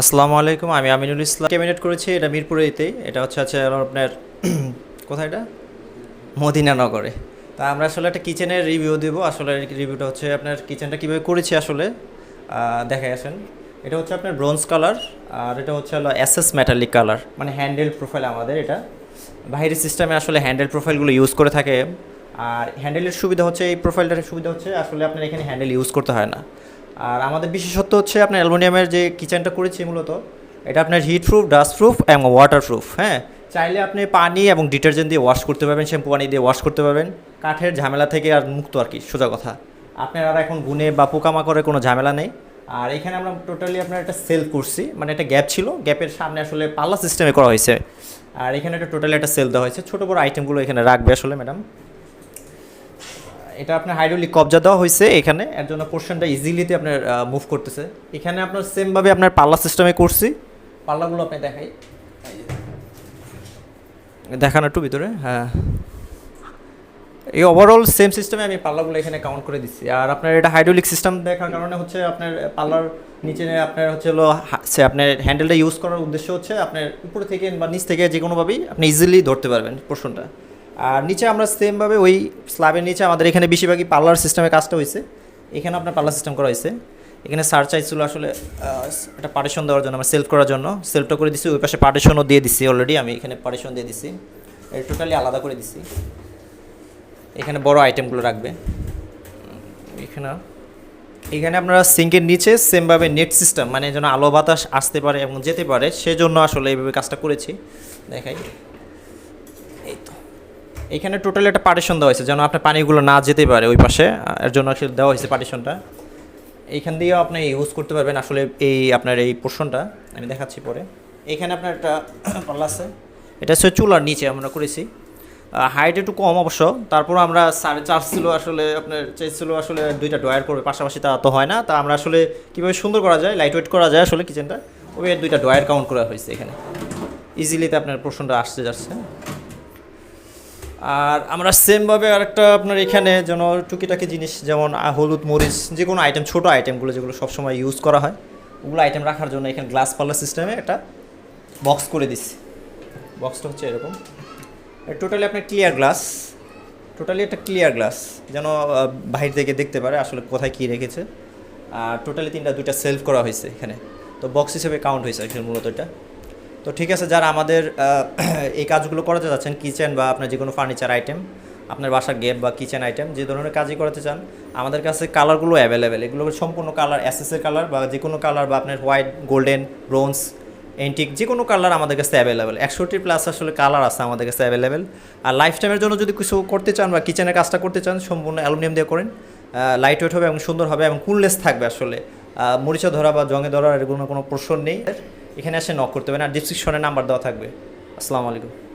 আসসালামু আলাইকুম, আমি আমিনুল ইসলাম। ক্যাবিনেট করেছি? এটা মিরপুরেতে। এটা হচ্ছে আছে আপনার, কোথায় এটা? মদিনানগরে তা আমরা আসলে একটা কিচেনের রিভিউ দেব। আসলে রিভিউটা হচ্ছে আপনার কিচেনটা কীভাবে করেছি আসলে দেখাই আসেন। এটা হচ্ছে আপনার ব্রোঞ্জ কালার আর এটা হচ্ছে হলো এসএস মেটালিক কালার মানে হ্যান্ডেল প্রোফাইল আমাদের এটা। বাইরের সিস্টেমে আসলে হ্যান্ডেল প্রোফাইলগুলো ইউজ করে থাকে। আর হ্যান্ডেলের সুবিধা হচ্ছে, এই প্রোফাইলটার সুবিধা হচ্ছে, আসলে আপনার এখানে হ্যান্ডেল ইউজ করতে হয় না। আর আমাদের বিশেষত্ব হচ্ছে, আপনার অ্যালুমিনিয়ামের যে কিচেনটা করেছি মূলত, এটা আপনার হিট প্রুফ ডাস্ট প্রুফ এবং ওয়াটার প্রুফ হ্যাঁ? চাইলে আপনি পানি এবং ডিটারজেন্ট দিয়ে ওয়াশ করতে পারবেন শ্যাম্পু পানি দিয়ে ওয়াশ করতে পারবেন। কাঠের ঝামেলা থেকে আর মুক্ত আর কি, সোজা কথা। আপনার আর এখন গুনে বা পোকামাকড়ের কোনো ঝামেলা নেই। আর এখানে আমরা টোটালি আপনার একটা সেল করছি মানে একটা গ্যাপ ছিল গ্যাপের সামনে আসলে পাল্লা সিস্টেমে করা হয়েছে। আর এখানে একটা টোটালি একটা সেল দেওয়া হয়েছে, ছোটো বড় আইটেমগুলো এখানে রাখবে আসলে ম্যাডাম এটা আপনার হাইড্রোলিক কবজা দেওয়া হয়েছে এখানে। এর জন্য পোর্শনটা ইজিলিতে আপনার মুভ করতেছে। এখানে আপনার সেমভাবে আপনার পাল্লা সিস্টেমে করছি। পাল্লাগুলো আপনি দেখাই। দেখানো একটু ভিতরে হ্যাঁ। এই ওভারঅল সেম সিস্টেমে আমি পাল্লাগুলো এখানে কাউন্ট করে দিচ্ছি। আর আপনার এটা হাইড্রোলিক সিস্টেম দেখার কারণে হচ্ছে আপনার পাল্লার নিচে আপনার হচ্ছে হলো সে আপনার হ্যান্ডেলটা ইউজ করার উদ্দেশ্য হচ্ছে আপনার উপরে থেকে বা নিচ থেকে যে কোনোভাবেই আপনি ইজিলি ধরতে পারবেন পোর্শনটা আর নিচে আমরা সেমভাবে ওই স্ল্যাবের নিচে আমাদের এখানে বেশিরভাগই পার্লার সিস্টেমে কাজটা হয়েছে। এখানে আপনার পার্লার সিস্টেম করা হয়েছে। এখানে সার চাইছিল আসলে একটা পার্টিশন দেওয়ার জন্য, আমার সেলফ করার জন্য। সেলফটা করে দিছি, ওই পাশে পার্টিশনও দিয়ে দিছি অলরেডি আমি এখানে পার্টিশন দিয়ে দিছি। টোটালি আলাদা করে দিছি। এখানে বড় আইটেমগুলো রাখবে। এখানে এখানে আপনারা সিঙ্কের নিচে সেমভাবে নেট সিস্টেম মানে যেন আলো বাতাস আসতে পারে এবং যেতে পারে, সেজন্য আসলে এইভাবে কাজটা করেছি। দেখাই। এখানে টোটালি একটা পার্টিশন দেওয়া হয়েছে, যেন আপনার পানিগুলো না যেতে পারে ওই পাশে। এর জন্য আসলে দেওয়া হয়েছে পার্টিশনটা এইখান দিয়েও আপনি ইউজ করতে পারবেন আসলে এই আপনার এই পোর্শনটা আমি দেখাচ্ছি পরে। এখানে আপনার একটা পাল্লা আছে। এটা হচ্ছে চুলার নিচে আমরা করেছি। হাইট একটু কম অবশ্য। তারপর আমরা সাড়ে চার ছিল আসলে আপনার চাইছিল আসলে দুইটা ড্রয়ার করবে। পাশাপাশি তা তো হয় না। তা আমরা আসলে কীভাবে সুন্দর করা যায় লাইট ওয়েট করা যায় আসলে কিচেনটা ওই দুইটা ড্রয়ার কাউন্ট করা হয়েছে এখানে। ইজিলিতে আপনার পোর্শনটা আসতে যাচ্ছে। আর আমরা সেমভাবে আরেকটা আপনার এখানে যেন টুকিটাকি জিনিস, যেমন হলুদ মরিচ যে কোনো আইটেম ছোটো আইটেমগুলো যেগুলো সবসময় ইউজ করা হয়, ওগুলো আইটেম রাখার জন্য এখানে গ্লাস পাল্লার সিস্টেমে একটা বক্স করে দিচ্ছি। বক্সটা হচ্ছে এরকম। টোটালি আপনার ক্লিয়ার গ্লাস টোটালি একটা ক্লিয়ার গ্লাস যেন বাহির থেকে দেখতে পারে আসলে কোথায় কী রেখেছে। আর টোটালি তিনটা দুইটা সেলফ করা হয়েছে এখানে। তো বক্স হিসেবে কাউন্ট হয়েছে মূলত এটা। তো ঠিক আছে, যারা আমাদের এই কাজগুলো করাতে যাচ্ছেন কিচেন বা আপনার যে কোনো ফার্নিচার আইটেম আপনার বাসার গেট বা কিচেন আইটেম যে ধরনের কাজই করাতে চান, আমাদের কাছে কালারগুলো অ্যাভেলেবেল এগুলো সম্পূর্ণ কালার অ্যাসেসের কালার বা যে কোনো কালার বা আপনার হোয়াইট গোল্ডেন ব্রোঞ্জ এন্টিক যে কোনো কালার আমাদের কাছে অ্যাভেলেবেল একশোটি প্লাস আসলে কালার আছে আমাদের কাছে অ্যাভেলেবেল আর লাইফ টাইমের জন্য যদি কিছু করতে চান বা কিচেনের কাজটা করতে চান, সম্পূর্ণ অ্যালুমিনিয়াম দিয়ে করেন। লাইট ওয়েট হবে এবং সুন্দর হবে এবং কুললেস থাকবে আসলে। মরিচা ধরা বা জঙে ধরার এর কোনো প্রশ্ন নেই। এখানে এসে নক করতে হবে না ডিসক্রিপশনে নাম্বার দেওয়া থাকবে। আসসালামু আলাইকুম।